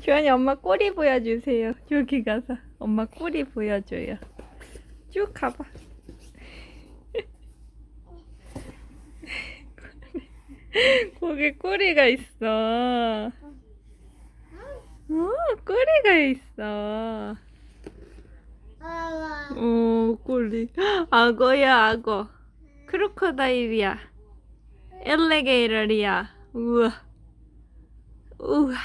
주환이 엄마 꼬리 보여주세요. 여기 가서 엄마 꼬리 보여줘요. 쭉 가봐. 거기 꼬리가 있어. 어, 꼬리가 있어. 오, 꼬리. 악어야, 악어. 크로커다일이야. 엘레게이러리야. 우와. 우와.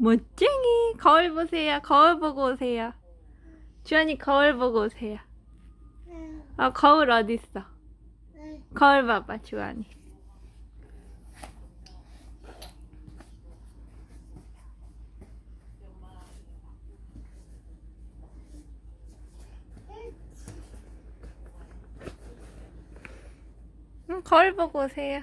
멋쟁이. 거울 보세요. 거울 보고 오세요. 주연이 거울 보고 오세요. 아, 거울 어딨어? 거울 봐봐, 주연이. 응, 거울 보고 오세요.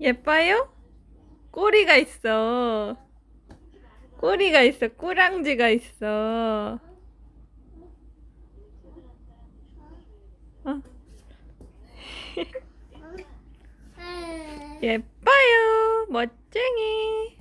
예뻐요? 꼬리가 있어. 꼬리가 있어. 꼬랑지가 있어. 어? 예뻐요. 멋쟁이.